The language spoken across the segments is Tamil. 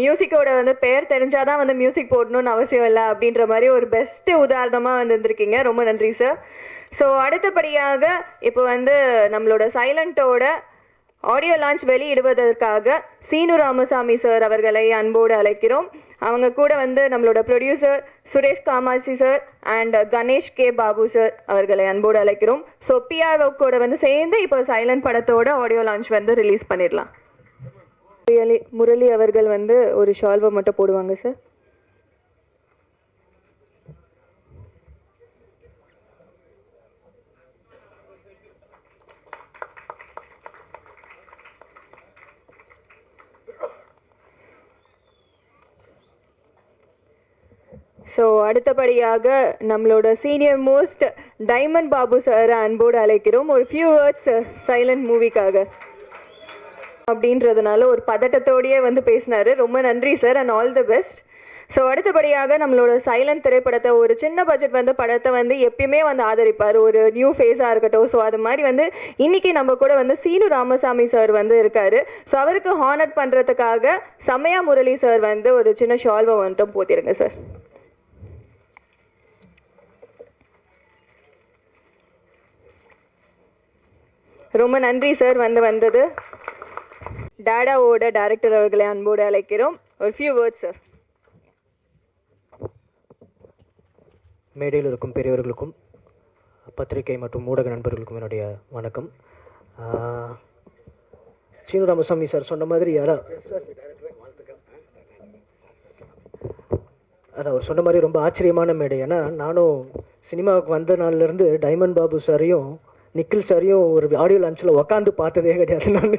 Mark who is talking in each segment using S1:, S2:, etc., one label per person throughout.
S1: மியூசிக்கோட வந்து பெயர் தெரிஞ்சாதான் வந்து மியூசிக் போடணும்னு அவசியம் இல்லை அப்படின்ற மாதிரி ஒரு பெஸ்ட் உதாரணமாக வந்திருக்கீங்க ரொம்ப நன்றி சார் ஸோ அடுத்தபடியாக இப்போ வந்து நம்மளோட சைலண்டோட ஆடியோ லான்ச் வெளியிடுவதற்காக சீனு ராமசாமி சார் அவர்களை அன்போடு அழைக்கிறோம். அவங்க கூட வந்து நம்மளோட producer Suresh Kamatchi sir and Ganesh K Babu sir அவர்களை அன்போடு அழைக்கிறோம். ஸோ பிஆர்ஓ கூட வந்து சேர்ந்து இப்போ சைலண்ட் படத்தோட ஆடியோ லான்ச் வந்து ரிலீஸ் பண்ணிடலாம். முரளி முரளி அவர்கள் வந்து ஒரு ஷால்வை மட்டும் போடுவாங்க சார் ஸோ அடுத்தபடியாக நம்மளோட senior most diamond Babu sir அன்போடு அழைக்கிறோம். ஒரு ஃபியூ வேர்ட்ஸ் சைலண்ட் மூவிக்காக அப்படின்றதுனால ஒரு பதட்டத்தோடயே வந்து பேசினாரு. ரொம்ப நன்றி sir and all the best so அடுத்தபடியாக நம்மளோட சைலண்ட் திரைப்படத்தை ஒரு சின்ன பட்ஜெட் வந்து படத்தை வந்து எப்பயுமே வந்து ஆதரிப்பார். ஒரு நியூ ஃபேஸாக இருக்கட்டும். ஸோ அது மாதிரி வந்து இன்னைக்கு நம்ம கூட வந்து சீனு ராமசாமி சார் வந்து இருக்காரு. ஸோ அவருக்கு ஹானர் பண்ணுறதுக்காக சமயா முரளி சார் வந்து ஒரு சின்ன ஷால்வை வந்துட்டும் போத்திருங்க சார் ரொம்ப நன்றி சார் வந்து வந்தது. டேடாவோட டைரக்டர் அவர்களை அன்போடு அழைக்கிறோம். ஒரு ஃபியூ வேர்ட்ஸ் சார்
S2: மேடையில் இருக்கும் பெரியவர்களுக்கும் பத்திரிகை மற்றும் ஊடக நண்பர்களுக்கும் என்னுடைய வணக்கம். சீனு ராமசாமி சார் சொன்ன மாதிரி யாரா? அது அவர் சொன்ன மாதிரி ரொம்ப ஆச்சரியமான மேடை. ஏன்னா நானும் சினிமாவுக்கு வந்த நாள்லேருந்து டைமண்ட் பாபு சாரையும் நிக்கில் சாரியும் ஒரு ஆடியோ லான்ச்சில் உக்காந்து பார்த்ததே கிடையாது நான்.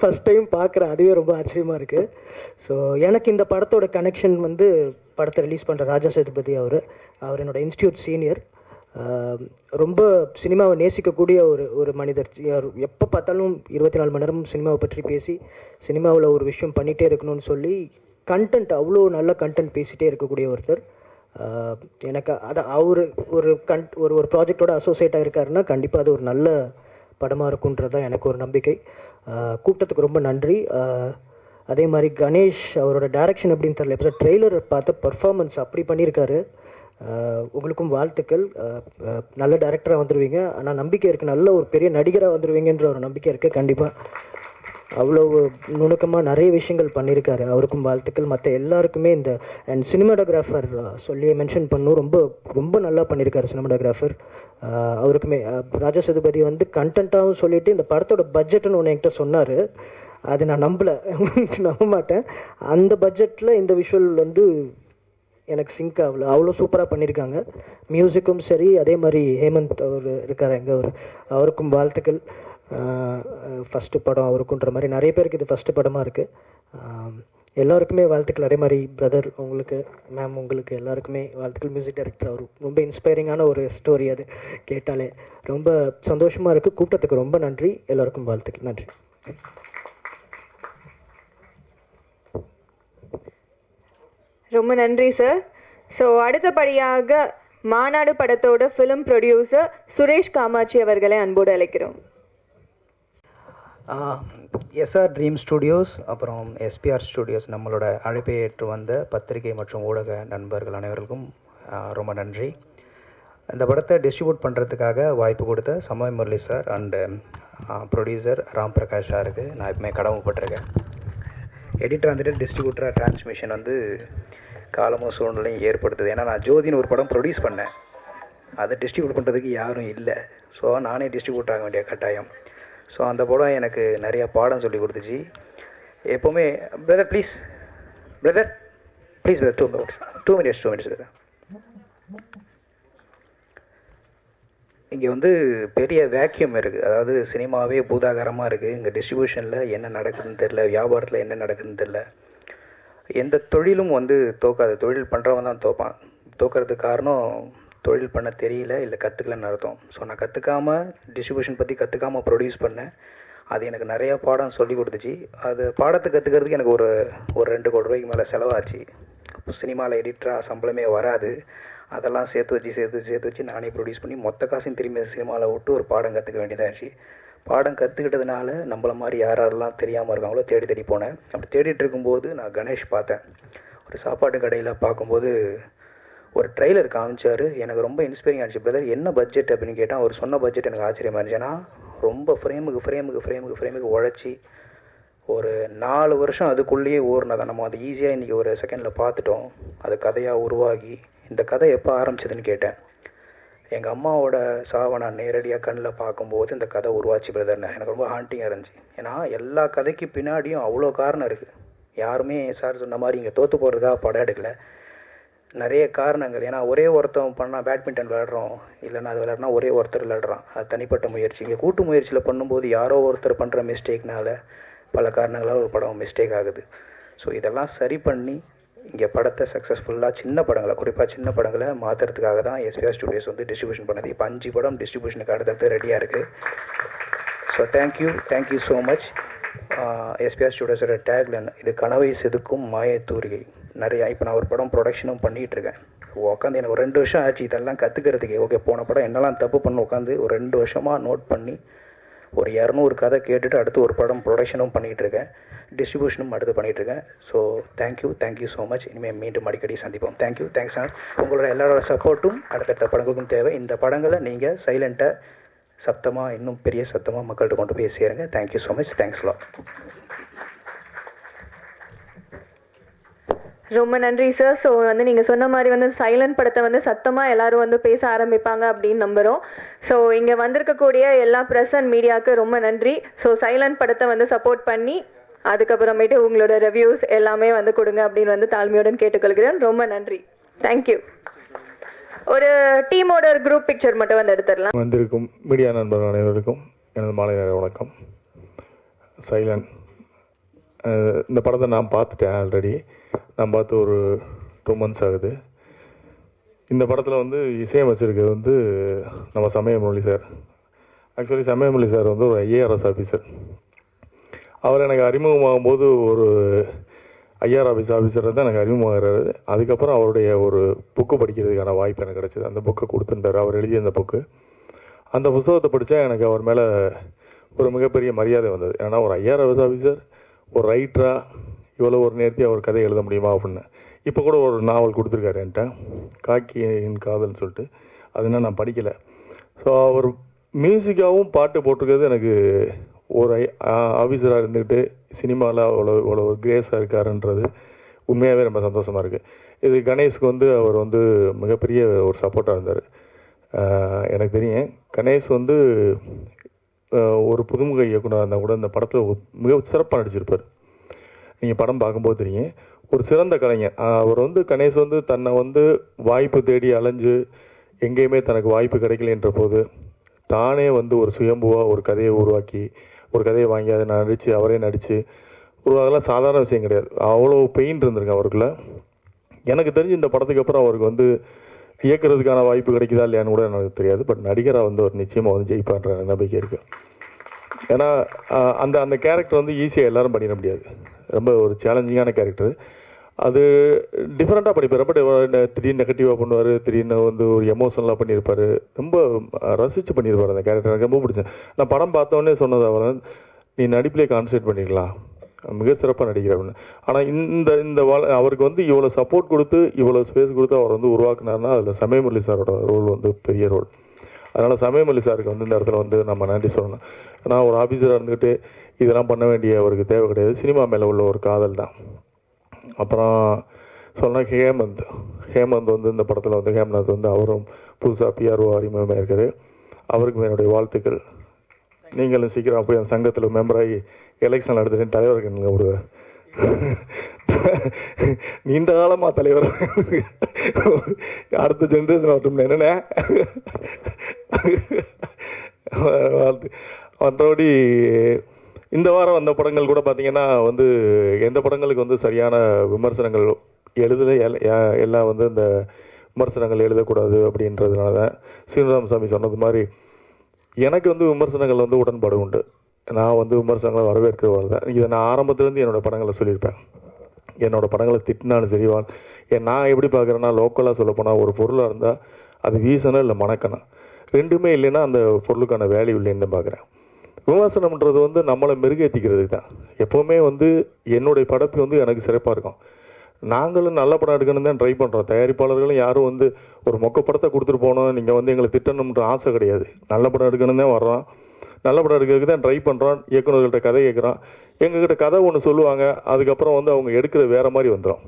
S2: ஃபஸ்ட் டைம் பார்க்குறேன் அதுவே ரொம்ப ஆச்சரியமாக இருக்குது ஸோ எனக்கு இந்த படத்தோட கனெக்ஷன் வந்து படத்தை ரிலீஸ் பண்ணுற ராஜா சேதுபதி அவர். அவர் என்னோட இன்ஸ்டியூட் சீனியர் ரொம்ப சினிமாவை நேசிக்கக்கூடிய ஒரு ஒரு மனிதர். எப்போ பார்த்தாலும் இருபத்தி நாலு மணி நேரம் சினிமாவை பற்றி பேசி சினிமாவில் ஒரு விஷயம் பண்ணிகிட்டே இருக்கணும்னு சொல்லி கண்டென்ட் அவ்வளோ நல்ல கண்டென்ட் பேசிகிட்டே இருக்கக்கூடிய ஒருத்தர். எனக்கு அது அவர் ஒரு கன் ஒரு ஒரு ப்ராஜெக்டோட அசோசியேட் ஆகிருக்காருன்னா கண்டிப்பாக அது ஒரு நல்ல படமாக இருக்குன்றது தான் எனக்கு ஒரு நம்பிக்கை. கூட்டத்துக்கு ரொம்ப நன்றி. அதே மாதிரி கணேஷ் அவரோட டைரக்ஷன் எப்படின்னு தெரியல. இப்போ ட்ரெய்லர் பார்த்த பர்ஃபார்மன்ஸ் அப்படி பண்ணியிருக்காரு. உங்களுக்கும் வாழ்த்துக்கள். நல்ல டேரக்டராக வந்துடுவீங்க ஆனால் நம்பிக்கை இருக்குது நல்ல ஒரு பெரிய நடிகராக வந்துடுவீங்கன்ற ஒரு நம்பிக்கை இருக்குது கண்டிப்பாக அவ்வளோ நுணுக்கமாக நிறைய விஷயங்கள் பண்ணியிருக்காரு. அவருக்கும் வாழ்த்துக்கள். மற்ற எல்லாருக்குமே இந்த அண்ட் சினிமாடோகிராஃபர் சொல்லி மென்ஷன் பண்ணும் ரொம்ப ரொம்ப நல்லா பண்ணியிருக்காரு சினிமாடோகிராஃபர் அவருக்குமே அஹ், ராஜா வந்து கண்டென்ட்டாகவும் சொல்லிவிட்டு இந்த படத்தோட பட்ஜெட்னு ஒன்று என்கிட்ட சொன்னார். அது நான் நம்பலை. நம்ப மாட்டேன். அந்த பட்ஜெட்டில் இந்த விஷுவல் வந்து எனக்கு சிங்க் ஆகல. அவ்வளோ சூப்பராக பண்ணியிருக்காங்க. மியூசிக்கும் சரி அதே மாதிரி ஹேமந்த் அவர் இருக்கார் எங்கே அவர். அவருக்கும் வாழ்த்துக்கள். ஃபஸ்ட்டு படம் அவருக்குன்ற மாதிரி நிறைய பேருக்கு இது ஃபஸ்ட்டு படமாக இருக்குது எல்லாருக்குமே வாழ்த்துக்கள். அதே மாதிரி பிரதர் உங்களுக்கு மேம் உங்களுக்கு எல்லாருக்குமே வாழ்த்துக்கள். மியூசிக் டைரக்டர் அவர். ரொம்ப இன்ஸ்பைரிங்கான ஒரு ஸ்டோரி அது. கேட்டாலே ரொம்ப சந்தோஷமாக இருக்குது கூட்டத்துக்கு ரொம்ப நன்றி. எல்லாருக்கும் வாழ்த்துக்கள். நன்றி.
S1: ரொம்ப நன்றி சார் ஸோ அடுத்தபடியாக மாநாடு படத்தோட ஃபிலிம் ப்ரொடியூசர் சுரேஷ் காமாட்சி அவர்களை அன்போடு அழைக்கிறோம்.
S3: எஸ்ஆர் ட்ரீம் ஸ்டுடியோஸ் அப்புறம் எஸ்பிஆர் ஸ்டுடியோஸ் நம்மளோட அழைப்பை ஏற்று வந்த பத்திரிகை மற்றும் ஊடக நண்பர்கள் அனைவருக்கும் ரொம்ப நன்றி. இந்த படத்தை டிஸ்ட்ரிபியூட் பண்ணுறதுக்காக வாய்ப்பு கொடுத்த Samaya Murali sir and producer Ram Prakash சாருக்கு நான் எப்பவுமே கடமைப்பட்டிருக்கேன். எடிட்டர் வந்துட்டு டிஸ்ட்ரிபியூட்டராக டிரான்ஸ்மிஷன் வந்து காலமும் சூழ்நிலையும் ஏற்படுத்துது. ஏன்னா நான் ஜோதின்னு ஒரு படம் ப்ரொடியூஸ் பண்ணேன். அதை டிஸ்ட்ரிபியூட் பண்ணுறதுக்கு யாரும் இல்லை. ஸோ நானே டிஸ்ட்ரிபியூட் ஆக வேண்டிய கட்டாயம். ஸோ அந்த படம் எனக்கு நிறையா பாடம் சொல்லி கொடுத்துச்சு. எப்போவுமே brother please brother please brother two minutes two minutes two minutes brother இங்கே வந்து பெரிய வேக்யூம் இருக்குது அதாவது சினிமாவே பூதாகரமாக இருக்குது இங்கே டிஸ்ட்ரிபியூஷனில் என்ன நடக்குதுன்னு தெரில வியாபாரத்தில் என்ன நடக்குதுன்னு தெரில எந்த தொழிலும் வந்து தோக்காது. தொழில் பண்ணுறவன் தான் தோப்பான். தோக்கிறதுக்கு காரணம் தொழில் பண்ண தெரியல இல்லை கற்றுக்கலன்னு அர்த்தம். ஸோ நான் கற்றுக்காம டிஸ்ட்ரிபியூஷன் பற்றி கற்றுக்காம ப்ரொடியூஸ் பண்ணேன். அது எனக்கு நிறையா பாடம் சொல்லி கொடுத்துச்சு. அது பாடத்தை கற்றுக்கிறதுக்கு எனக்கு ஒரு ஒரு ரெண்டு கோடி ரூபாய்க்கு மேலே செலவாச்சு. சினிமாவில் எடிட்டராக சம்பளமே வராது. அதெல்லாம் சேர்த்து வச்சு சேர்த்து வச்சு சேர்த்து வச்சு நானே ப்ரொடியூஸ் பண்ணி மொத்த காசையும் திரும்பி சினிமாவில் விட்டு ஒரு பாடம் கற்றுக்க வேண்டியதாகிடுச்சு பாடம் கற்றுக்கிட்டதுனால நம்மள மாதிரி யார் யாரெல்லாம் தெரியாமல் இருக்காங்களோ தேடி தேடி போனேன். அப்படி தேடிட்டு இருக்கும்போது நான் கணேஷ் பார்த்தேன். ஒரு சாப்பாட்டு கடையில் பார்க்கும்போது ஒரு ட்ரெய்லர் காமிச்சார். எனக்கு ரொம்ப இன்ஸ்பைரிங் ஆச்சு பிரதர் என்ன பட்ஜெட் அப்படின்னு கேட்டால் அவர் சொன்ன பட்ஜெட் எனக்கு ஆச்சரியமாக இருந்துச்சுன்னா ரொம்ப ஃப்ரேமுக்கு ஃப்ரேமுக்கு ஃப்ரேமுக்கு ஃப்ரேமுக்கு உழைச்சி ஒரு நாலு வருஷம் அதுக்குள்ளேயே ஊறினதை நம்ம. அதை ஈஸியாக இன்றைக்கி ஒரு செகண்டில் பார்த்துட்டோம். அது கதையாக உருவாகி இந்த கதை எப்போ ஆரம்பிச்சதுன்னு கேட்டேன். எங்கள் அம்மாவோட சாவை நான் நேரடியாக கண்ணில் பார்க்கும்போது இந்த கதை உருவாச்சு பிரதர்னு எனக்கு ரொம்ப ஹாண்டிங்காக இருந்துச்சு. ஏன்னா எல்லா கதைக்கு பின்னாடியும் அவ்வளோ காரணம் இருக்குது யாருமே சார் சொன்ன மாதிரி இங்கே தோற்று போகிறதுக்காக படம் எடுக்கலை. நிறைய காரணங்கள். ஏன்னா ஒரே ஒருத்தன் பண்ணால் பேட்மிண்டன் விளாட்றோம் இல்லைன்னா அது விளையாடுனா ஒரே ஒருத்தர் விளாடுறான் அது தனிப்பட்ட முயற்சி. இங்கே கூட்டு முயற்சியில் பண்ணும்போது யாரோ ஒருத்தர் பண்ணுற மிஸ்டேக்னால பல காரணங்களால் ஒரு படம் மிஸ்டேக் ஆகுது. ஸோ இதெல்லாம் சரி பண்ணி இங்கே படத்தை சக்ஸஸ்ஃபுல்லாக சின்ன படங்களை குறிப்பாக சின்ன படங்களை மாற்றுறதுக்காக தான் எஸ்பிஆர் ஸ்டுடியோஸ் வந்து டிஸ்ட்ரிபியூஷன் பண்ணது. இப்போ அஞ்சு படம் டிஸ்ட்ரிபியூஷனுக்கு அடுத்தடுத்து ரெடியாக இருக்குது so thank you thank you so much SPR ஸ்டுடியோஸோட tagline இது கனவை செதுக்கும் மாய தூரிகை நிறையா இப்போ நான் ஒரு படம் ப்ரொடக்ஷனும் பண்ணிகிட்டு இருக்கேன் உட்காந்து எனக்கு ஒரு ரெண்டு வருஷம் ஆச்சு இதெல்லாம் கற்றுக்கிறதுக்கு ஓகே போன படம் என்னெல்லாம் தப்பு பண்ணு உட்காந்து ஒரு ரெண்டு வருஷமாக நோட் பண்ணி ஒரு இரநூறு கதை கேட்டுட்டு அடுத்து ஒரு படம் ப்ரொடக்ஷனும் பண்ணிகிட்டு இருக்கேன் டிஸ்ட்ரிபியூஷனும் அடுத்து பண்ணிகிட்டு இருக்கேன் so thank you thank you so much இனிமேல் மீண்டும் அடிக்கடி சந்திப்போம். தேங்க்யூ தேங்க்ஸ் சார் உங்களோட எல்லாரோட சப்போர்ட்டும் அடுத்தடுத்த படங்களுக்கும் தேவை. இந்த படங்களை நீங்கள் சைலண்ட்டாக சத்தமாக இன்னும் பெரிய சத்தமாக மக்கள்கிட்ட கொண்டு போய் சேருங்க. Thank you so much thanks லா
S1: ரொம்ப நன்றி சார் ஸோ வந்து நீங்கள் சொன்ன மாதிரி வந்து சைலண்ட் படத்தை வந்து சத்தமாக எல்லாரும் வந்து பேச ஆரம்பிப்பாங்க அப்படின்னு நம்புகிறோம் ஸோ இங்கே வந்திருக்கக்கூடிய எல்லா ப்ரெஸ் அண்ட் மீடியாவுக்கு ரொம்ப நன்றி. ஸோ சைலண்ட் படத்தை வந்து சப்போர்ட் பண்ணி அதுக்கப்புறமேட்டு உங்களோட ரிவ்யூஸ் எல்லாமே வந்து கொடுங்க அப்படின்னு வந்து தாழ்மையுடன் கேட்டுக்கொள்கிறேன். ரொம்ப நன்றி. தேங்க்யூ ஒரு டீமோட ஒரு குரூப் பிக்சர் மட்டும் வந்து எடுத்துடலாம்.
S4: வந்திருக்கும் மீடியா நண்பர்கள் அனைவருக்கும் எனது மாலை வணக்கம். சைலண்ட் இந்த படத்தை நான் பார்த்துட்டேன் ஆல்ரெடி நான் பார்த்து ஒரு டூ மந்த்ஸ் ஆகுது. இந்த படத்தில் வந்து இசையமைச்சிருக்கிறது வந்து நம்ம சமயமொழி சார் ஆக்சுவலி சமயமொழி சார் வந்து ஒரு ஐஏஆர்எஸ் ஆஃபீஸர் அவர் எனக்கு அறிமுகமாகும் போது ஒரு ஐஆர் ஆஃபீஸ் ஆஃபீஸர் தான் எனக்கு அறிமுகமாகிறாரு. அதுக்கப்புறம் அவருடைய ஒரு புக்கு படிக்கிறதுக்கான வாய்ப்பு எனக்கு கிடச்சிது. அந்த புக்கை கொடுத்துருந்தார். அவர் எழுதிய அந்த புக்கு அந்த புத்தகத்தை படித்தா எனக்கு அவர் மேலே ஒரு மிகப்பெரிய மரியாதை வந்தது. ஏன்னா ஒரு ஐஆர் ஆஃபீஸ் ஆஃபீஸர் ஒரு ரைட்டராக இவ்வளோ ஒரு நேர்த்தியாக அவர் கதை எழுத முடியுமா அப்படின்னு. இப்போ கூட ஒரு நாவல் கொடுத்துருக்காரு என்கிட்ட. காக்கியின் காதல்னு சொல்லிட்டு. அது இன்னும் நான் படிக்கலை. ஸோ அவர் மியூசிக்காகவும் பாட்டு போட்டிருக்கிறது எனக்கு ஒரு ஆஃபீஸராக இருந்துக்கிட்டு சினிமாவில் அவ்வளோ இவ்வளோ ஒரு கிரேஸாக இருக்காருன்றது உண்மையாகவே ரொம்ப சந்தோஷமாக இருக்குது இது கணேஷ்க்கு வந்து அவர் வந்து மிகப்பெரிய ஒரு சப்போர்ட்டாக இருந்தார். எனக்கு தெரியும். கணேஷ் வந்து ஒரு புதுமுக இயக்குனராக இருந்தால் கூட இந்த படத்தில் மிக சிறப்பாக நடிச்சிருப்பார். நீங்கள் படம் பார்க்கும்போது தெரியும். ஒரு சிறந்த கலைஞர். அவர் வந்து கணேஷ் வந்து தன்னை வந்து வாய்ப்பு தேடி அலைஞ்சு எங்கேயுமே தனக்கு வாய்ப்பு கிடைக்கலன்ற போது தானே வந்து ஒரு சுயம்புவாக ஒரு கதையை உருவாக்கி ஒரு கதையை வாங்கி அதை நடித்து அவரே நடித்து உருவாகலாம் சாதாரண விஷயம் கிடையாது. அவ்வளோ பெயின் இருந்திருக்கு அவருக்குள்ள. எனக்கு தெரிஞ்சு இந்த படத்துக்கு அப்புறம் அவருக்கு வந்து இயக்குறதுக்கான வாய்ப்பு கிடைக்குதா இல்லையான்னு கூட எனக்கு தெரியாது. பட் நடிகராக வந்து அவர் நிச்சயமாக வந்து ஜெயிப்பான்ற நம்பிக்கை இருக்குது ஏன்னா அந்த அந்த கேரக்டர் வந்து ஈஸியாக எல்லாரும் பண்ணிட முடியாது. ரொம்ப ஒரு சேலஞ்சிங்கான கேரக்டர் அது டிஃப்ரெண்ட்டாக பண்ணிப்பார். ரொம்ப திடீர்னு நெகட்டிவாக பண்ணுவார் திடீர்னு வந்து ஒரு எமோஷனலாக பண்ணியிருப்பார் ரொம்ப ரசித்து பண்ணியிருப்பார் அந்த கேரக்டர் எனக்கு ரொம்ப பிடிச்சேன் நான் படம் பார்த்தோன்னே சொன்னது அவர் நீ நடிப்பிலே கான்சன்ட்ரேட் பண்ணிக்கலாம் மிக சிறப்பாக நடிக்கிற அப்படின்னு ஆனால் இந்த இந்த அவருக்கு வந்து இவ்வளோ சப்போர்ட் கொடுத்து இவ்வளோ ஸ்பேஸ் கொடுத்து அவர் வந்து உருவாக்குனாருன்னா அதில் சமயமல்லி சாரோட ரோல் வந்து பெரிய ரோல் அதனால் சமயமல்லி சாருக்கு வந்து இந்த இடத்துல வந்து நம்ம நன்றி சொல்லணும். ஏன்னா ஒரு ஆஃபீஸராக இருந்துக்கிட்டு இதெல்லாம் பண்ண வேண்டிய அவருக்கு தேவை கிடையாது. சினிமா மேலே உள்ள ஒரு காதல் தான். அப்புறம் சொன்னால் ஹேமந்த். ஹேமந்த் வந்து இந்த படத்தில் வந்து ஹேம்நாத் வந்து அவரும் புதுசாக பிஆர்ஓ அறிமுகமாக இருக்கார். அவருக்கும் என்னுடைய வாழ்த்துக்கள். நீங்களும் சீக்கிரம் போய் அந்த சங்கத்தில் மெம்பராகி எலெக்ஷன் நடத்திட்டு தலைவர் நீங்கள் ஒரு நீண்ட காலமா தலைவர். அடுத்த ஜென்ரேஷன் வரட்டும் என்னென்ன மற்றபடி இந்த வாரம் வந்த படங்கள் கூட பார்த்தீங்கன்னா வந்து எந்த படங்களுக்கு வந்து சரியான விமர்சனங்கள் எழுதல எல்- எல்லாம் வந்து இந்த விமர்சனங்கள் எழுதக்கூடாது அப்படின்றதுனால தான் சீனிராமசாமி சொன்னது மாதிரி எனக்கு வந்து விமர்சனங்கள் வந்து உடன்பாடு உண்டு. நான் வந்து விமர்சனங்களை வரவேற்கிறவர்கள் தான் இதை நான் ஆரம்பத்துலேருந்து என்னோட படங்களை சொல்லியிருப்பேன். என்னோட படங்களை திட்டினாலும் சரி ஏன் நான் எப்படி பார்க்குறேன்னா லோக்கலாக சொல்லப்போனால் ஒரு பொருளாக இருந்தால் அது வீசணும் இல்லை மணக்கணும் ரெண்டுமே இல்லைன்னா அந்த பொருளுக்கான வேல்யூ இல்லைன்னு பார்க்குறேன். விமர்சனம்ன்றது வந்து நம்மளை மெருகேற்றிக்கிறதுக்கு தான். எப்போவுமே வந்து என்னுடைய படப்பு வந்து எனக்கு சிறப்பாக இருக்கும். நாங்களும் நல்ல படம் எடுக்கணும் தான் ட்ரை பண்ணுறோம் தயாரிப்பாளர்களும் யாரும் வந்து ஒரு மொக்க படத்தை கொடுத்துட்டு போகணும் நீங்கள் வந்து எங்களை திட்டணுன்ற ஆசை கிடையாது. நல்ல படம் எடுக்கணும் தான் வர்றோம். நல்ல படம் எடுக்கிறதுக்கு தான் ட்ரை பண்ணுறோம் இயக்குநர்கள்ட்ட கதை கேட்குறோம் எங்ககிட்ட கதை ஒன்று சொல்லுவாங்க. அதுக்கப்புறம் வந்து அவங்க எடுக்கிறது வேறு மாதிரி வந்துடும்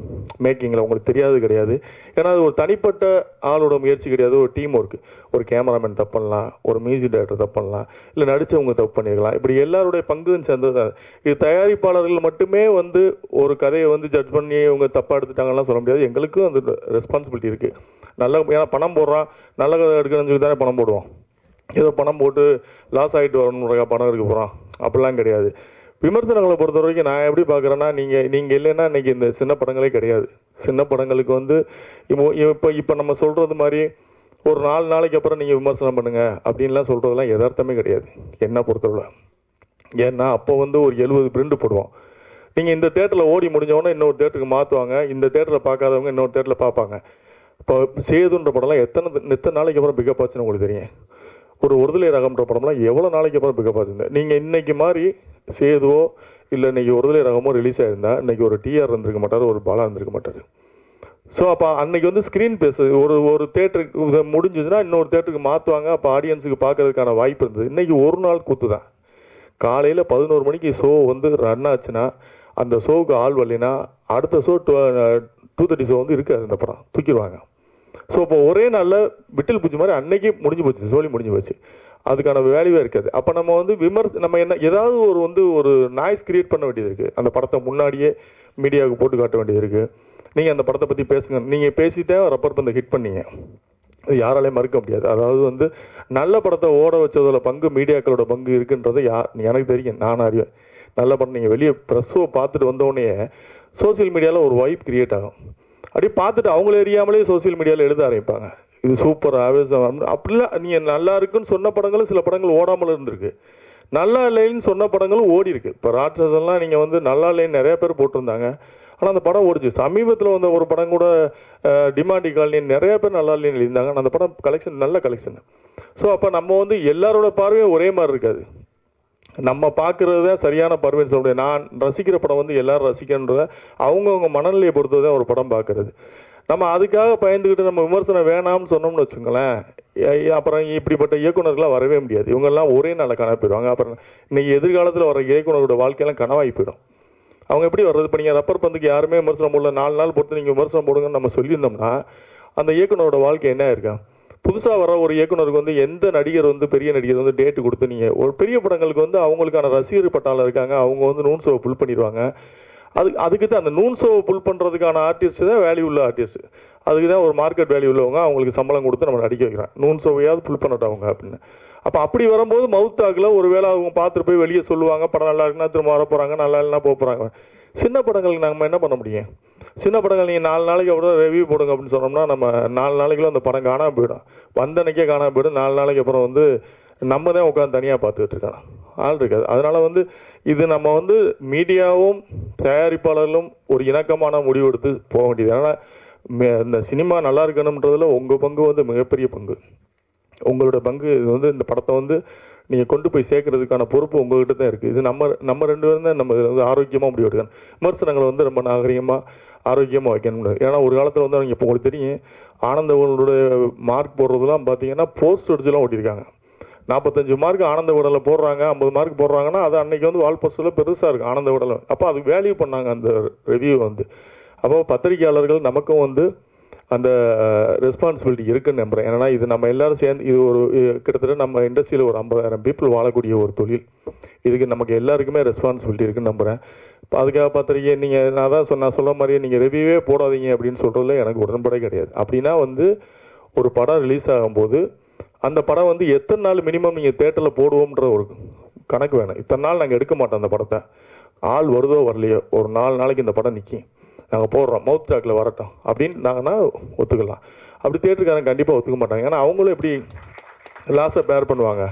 S4: மேக்கிங்கில் உங்களுக்கு தெரியாது கிடையாது. ஏன்னா அது ஒரு தனிப்பட்ட ஆளோட முயற்சி கிடையாது. ஒரு டீம் ஒர்க் ஒரு கேமராமேன் தப்பு பண்ணலாம். ஒரு மியூசிக் டைரக்டர் தப்பு பண்ணலாம். இல்லை நடித்தவங்க தப்பு பண்ணிருக்கலாம். இப்படி எல்லாருடைய பங்கும் சேர்ந்தது தான். இது தயாரிப்பாளர்கள் மட்டுமே வந்து ஒரு கதையை வந்து ஜட்ஜ் பண்ணி இவங்க தப்பாக எடுத்துட்டாங்கலாம் சொல்ல முடியாது. எங்களுக்கும் அந்த ரெஸ்பான்சிபிலிட்டி இருக்குது நல்ல ஏன்னா பணம் போடுறான் நல்ல கதை எடுக்கணும்னு சொல்லி தானே பணம் போடுவோம். ஏதோ பணம் போட்டு லாஸ் ஆகிட்டு வரணுன்ற பணம் இருக்க போகிறான் அப்படிலாம் கிடையாது. விமர்சனங்களை பொறுத்த வரைக்கும் நான் எப்படி பார்க்குறேன்னா நீங்கள் நீங்கள் இல்லைன்னா இன்றைக்கி இந்த சின்ன படங்களே கிடையாது. சின்ன படங்களுக்கு வந்து இப்போ இப்போ இப்போ நம்ம சொல்கிறது மாதிரி ஒரு நாலு நாளைக்கு அப்புறம் நீங்கள் விமர்சனம் பண்ணுங்கள் அப்படின்லாம் சொல்கிறதுலாம் யதார்த்தமே கிடையாது. என்ன பொறுத்தவரை. ஏன்னா அப்போ வந்து ஒரு எழுபது பிரிண்ட் போடுவோம். நீங்கள் இந்த தேட்டரில் ஓடி முடிஞ்சவொடனே இன்னொரு தேட்டருக்கு மாற்றுவாங்க இந்த தேட்டரில் பார்க்காதவங்க இன்னொரு தேட்டரில் பார்ப்பாங்க. இப்போ சேதுன்ற படம்லாம் எத்தனை எத்தனை நாளைக்கு அப்புறம் பிக்கப் ஆச்சுன்னு உங்களுக்கு தெரியும். ஒரு ஒருதலை ரகம்ன்ற படம்லாம் எவ்வளோ நாளைக்கு அப்புறம் பிக்கப் ஆச்சுங்க. நீங்கள் இன்னைக்கு மாதிரி சேதுவோ இல்லை இன்றைக்கி ஒருதலை ரகமோ ரிலீஸ் ஆயிருந்தா இன்றைக்கி ஒரு டிஆர் இருந்திருக்க மாட்டார் ஒரு பாலா இருந்திருக்க மாட்டார். ஸோ அப்போ அன்னைக்கு வந்து ஸ்க்ரீன் பேசு ஒரு ஒரு தேட்டருக்கு இது முடிஞ்சதுன்னா இன்னொரு தேட்டருக்கு மாற்றுவாங்க அப்போ ஆடியன்ஸுக்கு பார்க்கறதுக்கான வாய்ப்பு இருந்தது. இன்றைக்கி ஒரு நாள் கூத்து தான் காலையில் பதினோரு மணிக்கு ஷோ வந்து ரன் ஆச்சுன்னா அந்த ஷோவுக்கு ஆள் வரலைன்னா அடுத்த show two two thirty show வந்து இருக்காது அந்த படம். தூக்கிடுவாங்க. ஸோ இப்போ ஒரே நாளில் விட்டில் பூச்சி மாதிரி அன்னைக்கு முடிஞ்சு போச்சு சோழி முடிஞ்சு போச்சு. அதுக்கான வேல்யூவே இருக்காது. அப்போ நம்ம வந்து விமர்ச நம்ம என்ன ஏதாவது ஒரு வந்து ஒரு நாய்ஸ் கிரியேட் பண்ண வேண்டியது இருக்குது அந்த படத்தை முன்னாடியே மீடியாவுக்கு போட்டு காட்ட வேண்டியது இருக்குது நீங்கள் அந்த படத்தை பற்றி பேசுங்க. நீங்கள் பேசிட்டே ரப்பர் பந்தை ஹிட் பண்ணீங்க. அது யாராலையும் மறுக்க முடியாது. அதாவது வந்து நல்ல படத்தை ஓட வச்சதோட பங்கு மீடியாக்களோட பங்கு இருக்குன்றது யார் எனக்கு தெரியும். நான் அறிவேன். நல்ல படம். நீங்கள் வெளியே ப்ரெஸ்ஸோ பார்த்துட்டு வந்தோடனே சோஷியல் மீடியாவில் ஒரு வைப் கிரியேட் ஆகும். அப்படி பார்த்துட்டு அவங்கள அறியாமலே சோஷியல் மீடியாவில் எழுத ஆரம்பிப்பாங்க. இது சூப்பர் ஆவேசம் அப்படிலாம் நீங்கள் நல்லா இருக்குன்னு சொன்ன படங்களும் சில படங்கள் ஓடாமல் இருந்திருக்கு. நல்லா இல்லைன்னு சொன்ன படங்களும் ஓடி இருக்கு. இப்போ ராட்சசன்லாம் நீங்கள் வந்து நல்லா இல்லைன்னு நிறைய பேர் போட்டிருந்தாங்க. ஆனால் அந்த படம் ஓடிச்சு. சமீபத்தில் வந்த ஒரு படம் கூட டிமாண்டி காலனி நிறைய பேர் நல்லா இல்லைன்னு எழுதியிருந்தாங்க. அந்த படம் கலெக்ஷன் நல்ல கலெக்ஷன் ஸோ அப்போ நம்ம வந்து எல்லாரோட பார்வையும் ஒரே மாதிரி இருக்காது. நம்ம பார்க்குறது தான் சரியான பார்வைன்னு சொல்ல நான் ரசிக்கிற படம் வந்து எல்லாரும் ரசிக்கன்ற அவங்கவுங்க மனநிலையை பொறுத்தது தான் ஒரு படம் பார்க்கறது. நம்ம அதுக்காக பயந்துக்கிட்டு நம்ம விமர்சனம் வேணாம்னு சொன்னோம்னு வச்சுங்களேன் அப்புறம் இப்படிப்பட்ட இயக்குநர்கள்லாம் வரவே முடியாது. இவங்கெல்லாம் ஒரே நாளில் கனவு போயிடுவாங்க. அப்புறம் இன்னைக்கு எதிர்காலத்தில் வர இயக்குனரோட வாழ்க்கையெல்லாம் கனவாகி போயிடும். அவங்க எப்படி வர்றது? இப்போ நீங்கள் ரப்பர் பந்துக்கு யாருமே விமர்சனம் போடல. நாலு நாள் பொறுத்து நீங்கள் விமர்சனம் போடுங்கன்னு நம்ம சொல்லியிருந்தோம்னா அந்த இயக்குனரோட வாழ்க்கை என்ன இருக்கா? புதுசாக வர ஒரு இயக்குனருக்கு வந்து எந்த நடிகர் வந்து பெரிய நடிகர் வந்து டேட்டு கொடுத்து நீங்கள் ஒரு பெரிய படங்களுக்கு வந்து அவங்களுக்கான ரசிகர் பட்டாளம் இருக்காங்க அவங்க வந்து நூன் ஷோவை புல் பண்ணிடுவாங்க. அது அதுக்கு தான் அந்த நூன் ஷோவை புல் பண்ணுறதுக்கான ஆர்டிஸ்ட் தான் வேல்யூ உள்ள ஆர்டிஸ்ட் அதுக்கு தான் ஒரு மார்க்கெட் வேல்யூ உள்ளவங்க அவங்களுக்கு சம்பளம் கொடுத்து நம்ம நடிக்க வைக்கிறோம். நூன் ஷோவையாவது புல் பண்ணட்டும் அவங்க அப்படின்னு. அப்போ அப்படி வரும்போது மவுத்தாக்கில் ஒரு வேளை அவங்க பார்த்துட்டு போய் வெளியே சொல்லுவாங்க படம் நல்லா இருக்குன்னா திரும்ப வர போகிறாங்க நல்லா இல்லைன்னா போக போகிறாங்க சின்ன படங்களுக்கு நம்ம என்ன பண்ண முடியும்? சின்ன படங்கள் நீங்கள் நாலு நாளைக்கு அப்புறம் ரிவ்யூ போடுங்க அப்படின்னு சொன்னோம்னா நம்ம நாலு நாளைக்குள்ள அந்த படம் காணாமல் போயிடும். வந்த காணாமல் போயிடும். நாலு நாளைக்கு அப்புறம் வந்து நம்ம தான் உட்காந்து தனியாக பார்த்துக்கிட்டு இருக்கோம் ஆள் இருக்காது. அதனால் வந்து இது நம்ம வந்து மீடியாவும் தயாரிப்பாளர்களும் ஒரு இணக்கமான முடிவு எடுத்து போக வேண்டியது. அதனால் மே- இந்த சினிமா நல்லா இருக்கணுன்றதுல உங்கள் பங்கு வந்து மிகப்பெரிய பங்கு. உங்களோட பங்கு இது வந்து இந்த படத்தை வந்து நீங்கள் கொண்டு போய் சேர்க்கறதுக்கான பொறுப்பு உங்கள்கிட்ட தான் இருக்குது இது நம்ம நம்ம ரெண்டு பேரும் தான் நம்ம இதில் வந்து ஆரோக்கியமாக முடிவு எடுக்கணும். விமர்சனங்களை வந்து ரொம்ப நாகரிகமாக ஆரோக்கியமாக வைக்கணும் முடியாது. ஏன்னா ஒரு காலத்தில் வந்து அவங்க இப்போ உங்களுக்கு தெரியும் ஆனந்தவனோட மார்க் போடுறதுலாம் பார்த்தீங்கன்னா போஸ்ட் அடிச்சுலாம் ஓட்டியிருக்காங்க நாற்பத்தஞ்சு மார்க் ஆனந்த விடலில் போடுறாங்க ஐம்பது மார்க் போடுறாங்கன்னா அது அன்றைக்கி வந்து வால் போஸ்டில் பெருசாக இருக்குது ஆனந்த விடலை அப்போ அது வேல்யூ பண்ணாங்க அந்த ரிவ்யூ வந்து. அப்போ பத்திரிகையாளர்கள் நமக்கும் வந்து அந்த ரெஸ்பான்சிபிலிட்டி இருக்குன்னு நம்புகிறேன் ஏன்னா இது நம்ம எல்லாரும் சேர்ந்து இது ஒரு கிட்டத்தட்ட நம்ம இண்டஸ்ட்ரியில் ஒரு ஐம்பதாயிரம் பீப்புள் வாழக்கூடிய ஒரு தொழில். இதுக்கு நமக்கு எல்லாருக்குமே ரெஸ்பான்சிபிலிட்டி இருக்குன்னு நம்புகிறேன் இப்போ அதுக்காக பார்த்துருக்கீங்க நீங்கள் நான் தான் சொன்ன சொல்ல மாதிரியே நீங்கள் ரிவ்யூவே போடாதீங்க அப்படின்னு சொல்கிறதுல எனக்கு உடன்பாடே கிடையாது. அப்படின்னா வந்து ஒரு படம் ரிலீஸ் ஆகும்போது அந்த படம் வந்து எத்தனை நாள் மினிமம் நீங்கள் தேட்டரில் போடுவோம்ன்ற ஒரு கணக்கு வேணும். இத்தனை நாள் நாங்கள் எடுக்க மாட்டோம் அந்த படத்தை. ஆள் வருதோ வரலையோ ஒரு நாலு நாளைக்கு இந்த படம் நிற்கும் நாங்கள் போடுறோம் மவுத் டாக்கில் வரட்டும். அப்படின்னு நாங்கன்னா ஒத்துக்கலாம். அப்படி தேட்டருக்காரங்க கண்டிப்பாக ஒத்துக்க மாட்டாங்க. ஏன்னா அவங்களும் எப்படி லாஸை பேர் பண்ணுவாங்க.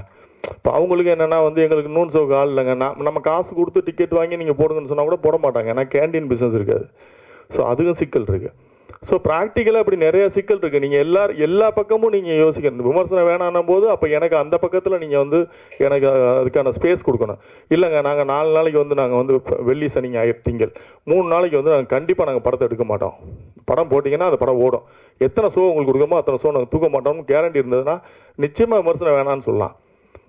S4: இப்போ அவங்களுக்கு என்னென்னா வந்து எங்களுக்கு நூன் சோக்கு ஆள் இல்லைங்க. நான் நம்ம காசு கொடுத்து டிக்கெட் வாங்கி நீங்கள் போடுங்கன்னு சொன்னால் கூட போட மாட்டாங்க. ஏன்னா கேண்டீன் பிஸ்னஸ் இருக்காது. ஸோ அதுக்கும் சிக்கல் இருக்குது ஸோ ப்ராக்டிக்கலாக அப்படி நிறைய சிக்கல் இருக்குது நீங்கள் எல்லா எல்லா பக்கமும் நீங்கள் யோசிக்கணும். விமர்சனம் வேணான்னும் போது அப்போ எனக்கு அந்த பக்கத்தில் நீங்கள் வந்து எனக்கு அதுக்கான ஸ்பேஸ் கொடுக்கணும். இல்லைங்க நாங்கள் நாலு நாளைக்கு வந்து நாங்கள் வந்து வெள்ளி சனி ஞாயிறு திங்கள். மூணு நாளைக்கு வந்து நாங்கள் கண்டிப்பாக நாங்கள் படத்தை எடுக்க மாட்டோம். படம் போட்டிங்கன்னா அந்த படம் ஓடும். எத்தனை ஷோ உங்களுக்கு கொடுக்கமோ அத்தனை ஷோ நாங்கள் தூக்க மாட்டோம்னு கேரண்டி இருந்ததுன்னா நிச்சயமாக விமர்சனம் வேணான்னு சொல்லலாம்.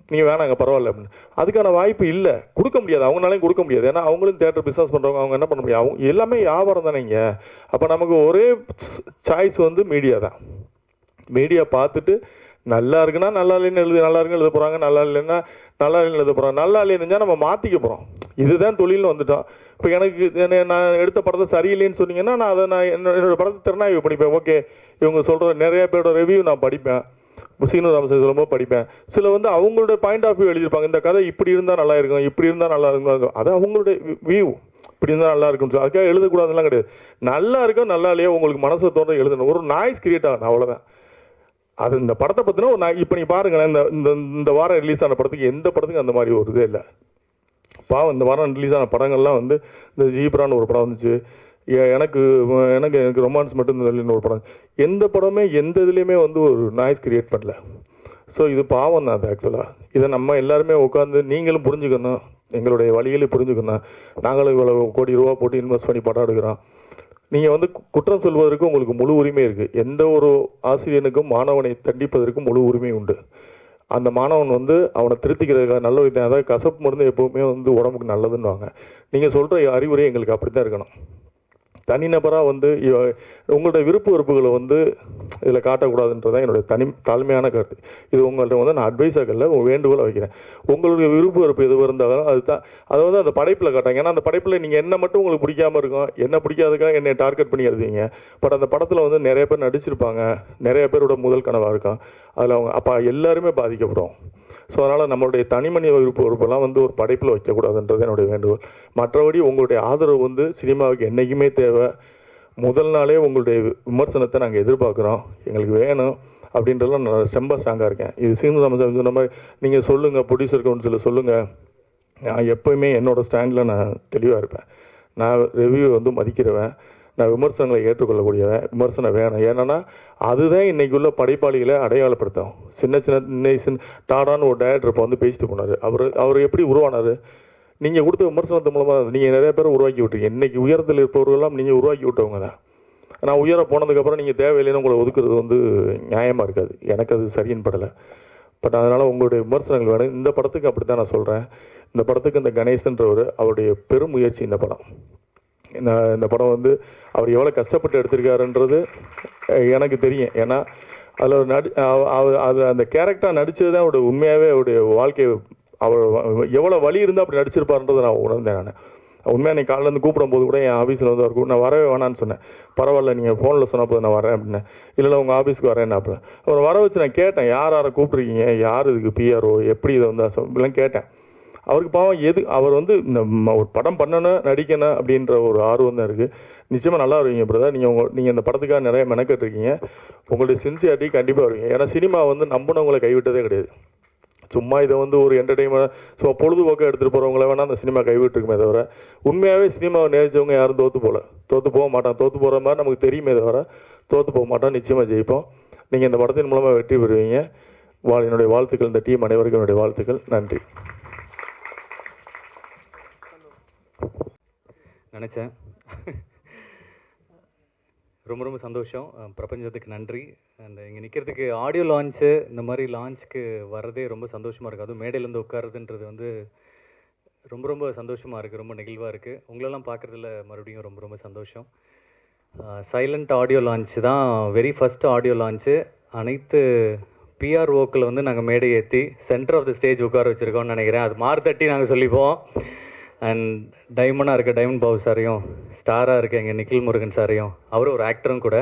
S4: நீங்கள் வேணாங்க பரவாயில்ல அப்படின்னு. அதுக்கான வாய்ப்பு இல்லை. கொடுக்க முடியாது. அவங்களாலையும் கொடுக்க முடியாது. ஏன்னா அவங்களும் தேட்டர் பிஸ்னஸ் பண்ணுறவங்க அவங்க என்ன பண்ண முடியும்? அவங்க எல்லாமே வியாபாரம் தானேங்க அப்போ நமக்கு ஒரே சாய்ஸ் வந்து மீடியா தான். மீடியா பார்த்துட்டு நல்லா இருக்குன்னா நல்லா இல்லைன்னு எழுது நல்லா இருக்குன்னு எழுத போகிறாங்க நல்லா இல்லைன்னா நல்லா இல்லைன்னு எழுத போகிறாங்க நல்லா இல்லைன்னு நம்ம மாற்றிக்க போகிறோம் இதுதான் தொழிலில் வந்துட்டோம். இப்போ எனக்கு என்ன- நான் எடுத்த படத்தை சரியில்லைன்னு சொன்னீங்கன்னா நான் அதை நான் என்னோட என்னோட படத்தை திறனாய்வு பண்ணிப்பேன். ஓகே இவங்க சொல்கிற நிறைய பேரோட ரிவ்யூ நான் படிப்பேன். சீனு ராமசாமி ரொம்ப படிப்பேன். சில வந்து அவங்களோட பாயிண்ட் ஆஃப் வியூ எழுதியிருப்பாங்க. இந்த கதை இப்படி இருந்தால் நல்லா இருக்கும் இப்படி இருந்தால் நல்லா இருக்கும் அது அவங்களுடைய வியூ இப்படி இருந்தால் நல்லா இருக்கும் சொல்லி. அதுக்காக எழுதக்கூடாதுலாம் கிடையாது. நல்லா இருக்கும் நல்லா இல்லையா உங்களுக்கு மனசை தோன்ற எழுதணும். ஒரு நாய்ஸ் கிரியேட் ஆகணும் அவ்வளோதான் அது இந்த படத்தை பற்றினா ஒரு நான் இப்போ நீ பாருங்களேன் இந்த இந்த இந்த வாரம் ரிலீஸ் ஆன படத்துக்கு எந்த படத்துக்கும் அந்த மாதிரி ஒரு இதே இல்லை. பாவம் இந்த வாரம் ரிலீஸ் ஆன படங்கள்லாம் வந்து இந்த ஜீப்ரான்னு ஒரு படம் வந்துச்சு. எனக்கு எனக்கு எனக்கு ரொமான்ஸ் மட்டும் இந்த ஒரு படம். எந்த படமே எந்த இதுலேயுமே வந்து ஒரு நாய்ஸ் கிரியேட் பண்ணல. ஸோ இது பாவம் தான் அது ஆக்சுவலாக இதை நம்ம எல்லாருமே உட்காந்து நீங்களும் புரிஞ்சுக்கணும். எங்களுடைய வழிகளை புரிஞ்சுக்கணும். நாங்களும் இவ்வளோ கோடி ரூபா போட்டு இன்வெஸ்ட் பண்ணி படம் எடுக்கிறோம். நீங்கள் வந்து கு- குற்றம் சொல்வதற்கு உங்களுக்கு முழு உரிமை இருக்குது எந்த ஒரு ஆசிரியனுக்கும் மாணவனை தண்டிப்பதற்கும் முழு உரிமை உண்டு. அந்த மாணவன் வந்து அவனை திருத்திக்கிறதுக்காக நல்ல விதம். அதாவது கசப்பு மருந்து எப்போவுமே வந்து உடம்புக்கு நல்லதுன்னுவாங்க. நீங்கள் சொல்கிற அறிவுரை எங்களுக்கு அப்படி தான் இருக்கணும். தனிநபராக வந்து உங்களுடைய விருப்ப வெறுப்புகளை வந்து இதில் காட்டக்கூடாதுன்றது தான் என்னுடைய தனி தாழ்மையான கருத்து. இது உங்கள்கிட்ட வந்து நான் அட்வைஸாக இல்லை ஒரு வேண்டுகோளை வைக்கிறேன். உங்களுடைய விருப்ப வெறுப்பு எது இருந்தாலும் அதுதான் அதை வந்து அந்த படைப்பில் காட்டாங்க ஏன்னா அந்த படைப்பில் நீங்கள் என்ன மட்டும் உங்களுக்கு பிடிக்காம இருக்கும் என்ன பிடிக்காதுக்காக என்னை டார்கெட் பண்ணி எழுதுவீங்க. பட் அந்த படத்தில் வந்து நிறைய பேர் நடிச்சிருப்பாங்க. நிறைய பேரோட முதல் கனவாக இருக்கும் அதில் அவங்க அப்போ எல்லாருமே பாதிக்கப்படும். ஸோ அதனால் நம்மளுடைய தனிமனித விருப்ப வெறுப்பெல்லாம் வந்து ஒரு படைப்பில் வைக்கக்கூடாதுன்றது என்னுடைய வேண்டுகோள். மற்றபடி உங்களுடைய ஆதரவு வந்து சினிமாவுக்கு என்றைக்குமே தேவை. முதல் நாளே உங்களுடைய விமர்சனத்தை நாங்கள் எதிர்பார்க்குறோம். எங்களுக்கு வேணும் அப்படின்றதுலாம் நான் ரொம்ப ஸ்ட்ராங்காக இருக்கேன். இது சீனு ராமசாமி சொன்ன மாதிரி நீங்கள் சொல்லுங்கள் ப்ரொடியூசர் கவுன்சிலில் சொல்லுங்கள் நான் எப்போயுமே என்னோட ஸ்டாண்டில் நான் தெளிவாக இருப்பேன். நான் ரிவ்யூ வந்து மதிக்கிறவன். நான் விமர்சனங்களை ஏற்றுக்கொள்ளக்கூடியவன் விமர்சனம் வேணும். ஏன்னா அதுதான் இன்றைக்கி உள்ள படைப்பாளிகளை அடையாளப்படுத்தும். சின்ன சின்ன இன்னைக்கு சின்ன டாடான்னு ஒரு டேரக்டர் இப்போ வந்து பேசிட்டு போனார். அவர் அவர் எப்படி உருவானார்? நீங்கள் கொடுத்த விமர்சனத்து மூலமாக நீங்கள் நிறைய பேர் உருவாக்கி விட்டீங்க. இன்றைக்கி உயரத்தில் இருப்பவர்களெல்லாம் நீங்கள் உருவாக்கி விட்டவங்க தான். நான் உயர போனதுக்கப்புறம் நீங்கள் தேவையில்லைன்னு உங்களை ஒதுக்குறது வந்து நியாயமாக இருக்காது. எனக்கு அது சரியின் படலை. பட் அதனால் உங்களுடைய விமர்சனங்கள் வேணும். இந்த படத்துக்கு அப்படி தான் நான் சொல்கிறேன் இந்த படத்துக்கு இந்த கணேசன்றவர் அவருடைய பெரும் முயற்சி இந்த படம். இந்த இந்த படம் வந்து அவர் எவ்வளோ கஷ்டப்பட்டு எடுத்திருக்காருன்றது எனக்கு தெரியும். ஏன்னா அதில் ஒரு நடி அவ- அவ- அது அந்த கேரக்டராக நடித்தது தான் அவருடைய உண்மையாகவே அவருடைய வாழ்க்கை அவர் எவ்வளோ வழி இருந்தால் அப்படி நடிச்சிருப்பாருன்றதை நான் உணர்ந்தேன் நான். உண்மையாக நீ காலைல இருந்து கூப்பிடும்போது கூட என் ஆஃபீஸில் வந்து அவர் நான் வரவே வேணான்னு சொன்னேன். பரவாயில்ல நீங்கள் ஃபோனில் சொன்ன போது நான் வரேன் அப்படின்னு. இல்லை உங்கள் ஆஃபீஸ்க்கு வரேன் அப்புறம் அவரை வர வச்சு நான் கேட்டேன் யார் யாரை கூப்பிட்ருக்கீங்க யார் இதுக்கு பிஆர்ஓ எப்படி இதை வந்து எல்லாம் இப்படிலாம் கேட்டேன். அவருக்கு பாவம் எது அவர் வந்து இந்த ஒரு படம் பண்ணணும் நடிக்கணும் அப்படின்ற ஒரு ஆர்வம் தான் இருக்குது நிச்சயமாக நல்லா வருவீங்க பிரதர் நீங்கள் உங்கள் நீங்கள் இந்த படத்துக்காக நிறைய மெனக்கெட்டுருக்கீங்க உங்களுடைய சின்சியாரிட்டி கண்டிப்பாக வருவீங்க. ஏன்னா சினிமா வந்து நம்பினவங்களை கைவிட்டதே கிடையாது. சும்மா இதை வந்து ஒரு என்டர்டெயின்மெண்ட் சும்மா பொழுதுபோக்காக எடுத்துகிட்டு போகிறவங்கள வேணால் அந்த சினிமா கைவிட்டுருக்குமே தவிர உண்மையாகவே சினிமாவை நேசிச்சவங்க யாரும் தோற்று போகல தோற்று போக மாட்டான் தோற்று போகிற மாதிரி நமக்கு தெரியுமே தவிர தோற்று போக மாட்டோம். நிச்சயமாக ஜெயிப்போம். நீங்கள் இந்த படத்தின் மூலமாக வெற்றி பெறுவீங்க. வா என்னுடைய வாழ்த்துக்கள். இந்த டீம் அனைவருக்கும் என்னுடைய வாழ்த்துக்கள். நன்றி.
S5: நினச்சேன். ரொம்ப ரொம்ப சந்தோஷம். பிரபஞ்சத்துக்கு நன்றி. அண்ட் இங்கே நிற்கிறதுக்கு ஆடியோ லான்ச்சு இந்த மாதிரி லான்ச்சுக்கு வர்றதே ரொம்ப சந்தோஷமாக இருக்குது அதுவும் மேடையிலேருந்து உட்காருதுன்றது வந்து ரொம்ப ரொம்ப சந்தோஷமாக இருக்குது ரொம்ப நெகிழ்வாக இருக்குது உங்களெல்லாம் பார்க்குறதுல மறுபடியும் ரொம்ப ரொம்ப சந்தோஷம். சைலண்ட் ஆடியோ லான்ச் தான் வெரி ஃபஸ்ட் ஆடியோ லான்ச்சு அனைத்து பிஆர்ஓக்கில் வந்து நாங்கள் மேடை ஏற்றி சென்டர் ஆஃப் த ஸ்டேஜ் உட்கார வச்சுருக்கோம்னு நினைக்கிறேன். அது மாறு தட்டி நாங்கள் சொல்லிப்போம். அண்ட் டைமண்டாக இருக்க டைமண்ட் பாபு சாரையும் ஸ்டாராக இருக்க எங்கள் நிக்கில் முருகன் சாரையும் அவரும் ஒரு ஆக்டரும் கூட.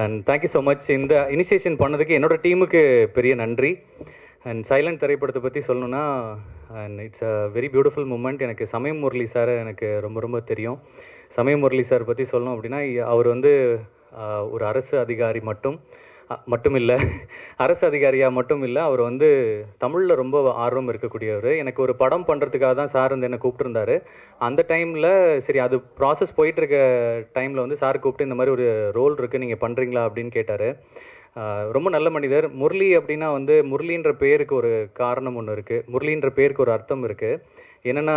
S5: And thank you so much இந்த இனிஷியேஷன் பண்ணதுக்கு என்னோட டீமுக்கு பெரிய நன்றி. அண்ட் சைலண்ட் திரைப்படத்தை பற்றி சொல்லணும்னா and it's a very beautiful moment எனக்கு சமயம் முரளி சார் எனக்கு ரொம்ப ரொம்ப தெரியும். சமயம் முரளி சார் பற்றி சொல்லணும் அப்படின்னா அவர் வந்து ஒரு அரசு அதிகாரி மட்டும். மட்டும் இல்லை அரசு அதிகாரியாக மட்டும் இல்லை அவர் வந்து தமிழில் ரொம்ப ஆர்வம் இருக்கக்கூடியவர். எனக்கு ஒரு படம் பண்ணுறதுக்காக தான் சார் வந்து என்னை கூப்பிட்டுருந்தாரு. அந்த டைமில் சரி அது ப்ராசஸ் போயிட்டு இருக்க டைமில் வந்து சார் கூப்பிட்டு இந்த மாதிரி ஒரு ரோல் இருக்குது நீங்கள் பண்ணுறீங்களா அப்படின்னு கேட்டார். ரொம்ப நல்ல மனிதர். முரளி அப்படின்னா வந்து முரளின்ற பேருக்கு ஒரு காரணம் ஒன்று இருக்குது முரளின்ற பேருக்கு ஒரு அர்த்தம் இருக்குது என்னென்னா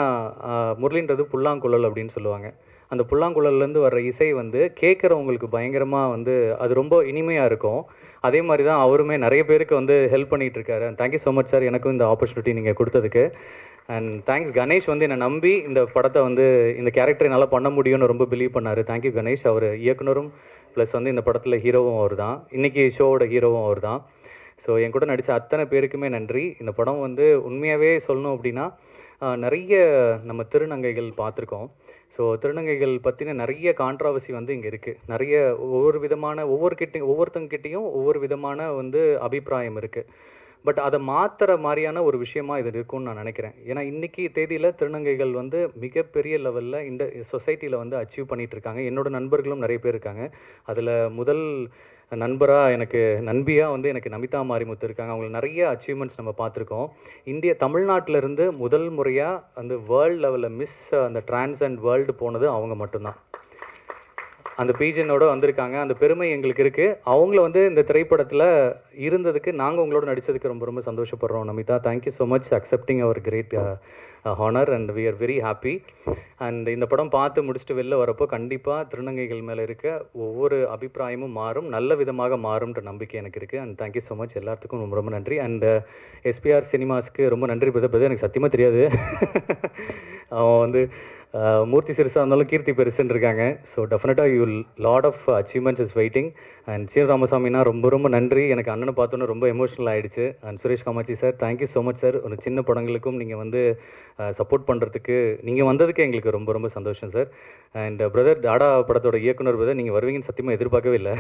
S5: முரளின்றது புல்லாங்குழல் அப்படின்னு சொல்லுவாங்க. அந்த புல்லாங்குழல்லேருந்து வர்ற இசை வந்து கேட்குறவங்களுக்கு பயங்கரமாக வந்து அது ரொம்ப இனிமையாக இருக்கும். அதே மாதிரி தான் அவருமே நிறைய பேருக்கு வந்து ஹெல்ப் பண்ணிகிட்டு இருக்காரு. தேங்க்யூ ஸோ மச் சார் எனக்கும் இந்த ஆப்பர்ச்சுனிட்டி நீங்கள் கொடுத்ததுக்கு. அண்ட் தேங்க்ஸ் கணேஷ் வந்து என்னை நம்பி இந்த படத்தை வந்து இந்த கேரக்டரை நல்லா பண்ண முடியும்னு ரொம்ப பிலீவ் பண்ணார். தேங்க்யூ கணேஷ். அவர் இயக்குனரும் ப்ளஸ் வந்து இந்த படத்தில் ஹீரோவும் அவர் தான் இன்றைக்கி ஷோவோட ஹீரோவும் அவர் தான் ஸோ என் கூட நடித்த அத்தனை பேருக்குமே நன்றி. இந்த படம் வந்து உண்மையாகவே சொல்லணும் அப்படின்னா நிறைய நம்ம திருநங்கைகள் பார்த்துருக்கோம். ஸோ திருநங்கைகள் பற்றின நிறைய கான்ட்ராவர்சி வந்து இங்கே இருக்குது நிறைய ஒவ்வொரு விதமான ஒவ்வொரு கிட்டையும் ஒவ்வொருத்தங்கிட்டையும் ஒவ்வொரு விதமான வந்து அபிப்பிராயம் இருக்குது பட் அதை மாற்றுற மாதிரியான ஒரு விஷயமா இது இருக்கும்னு நான் நினைக்கிறேன். ஏன்னா இன்றைக்கி தேதியில் திருநங்கைகள் வந்து மிகப்பெரிய லெவலில் இந்த சொசைட்டியில் வந்து அச்சீவ் பண்ணிகிட்ருக்காங்க இருக்காங்க. நண்பர்களும் நிறைய பேர் இருக்காங்க. அதில் முதல் நண்பராக எனக்கு நண்பியாக வந்து எனக்கு நமிதா மாரிமுத்து இருக்காங்க. அவங்களுக்கு நிறைய அச்சீவ்மெண்ட்ஸ் நம்ம பார்த்துருக்கோம். இந்திய தமிழ்நாட்டிலேருந்து முதல் முறையாக அந்த வேர்ல்டு லெவலில் மிஸ் அந்த டிரான்ஸ் அண்ட் வேர்ல்டு போனது அவங்க மட்டும்தான். அந்த பீஜனோட வந்திருக்காங்க. அந்த பெருமை எங்களுக்கு இருக்குது அவங்கள வந்து இந்த திரைப்படத்தில் இருந்ததுக்கு நாங்கள் உங்களோட நடித்ததுக்கு ரொம்ப ரொம்ப சந்தோஷப்படுறோம். Namitha thank you so much accepting our great honour and we are very happy and இந்த படம் பார்த்து முடிச்சுட்டு வெளில வரப்போ கண்டிப்பாக திருநங்கைகள் மேலே இருக்க ஒவ்வொரு அபிப்பிராயமும் மாறும். நல்ல விதமாக மாறும்ன்ற நம்பிக்கை எனக்கு இருக்குது அண்ட் தேங்க்யூ ஸோ மச் எல்லாத்துக்கும் ரொம்ப ரொம்ப நன்றி. அண்ட் எஸ்பிஆர் சினிமாஸ்க்கு ரொம்ப நன்றி பிரதர். எனக்கு சத்தியமாக தெரியாது. அவன் வந்து மூர்த்தி சிறுசாக இருந்தாலும் கீர்த்தி பெருசுன்னு இருக்காங்க. ஸோ டெஃபினட்டாக you lot of achievements is waiting and Seenu ராமசாமினா ரொம்ப ரொம்ப நன்றி. எனக்கு அண்ணனை பார்த்தோன்னே ரொம்ப எமோஷனல் ஆகிடுச்சு and Suresh Kamakshi sir thank you so much sir ஒரு சின்ன படங்களுக்கும் நீங்கள் வந்து சப்போர்ட் பண்ணுறதுக்கு நீங்கள் வந்ததுக்கு எங்களுக்கு ரொம்ப ரொம்ப சந்தோஷம் சார் அண்ட் பிரதர் டாடா படத்தோட இயக்குனர் பிரதர் நீங்கள் வருவீங்கன்னு சத்தியமாக எதிர்பார்க்கவே இல்லை.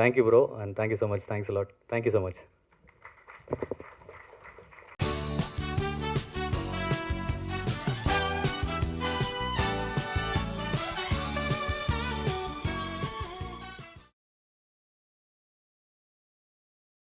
S5: Thank you bro and thank you so much thanks lot thank you so much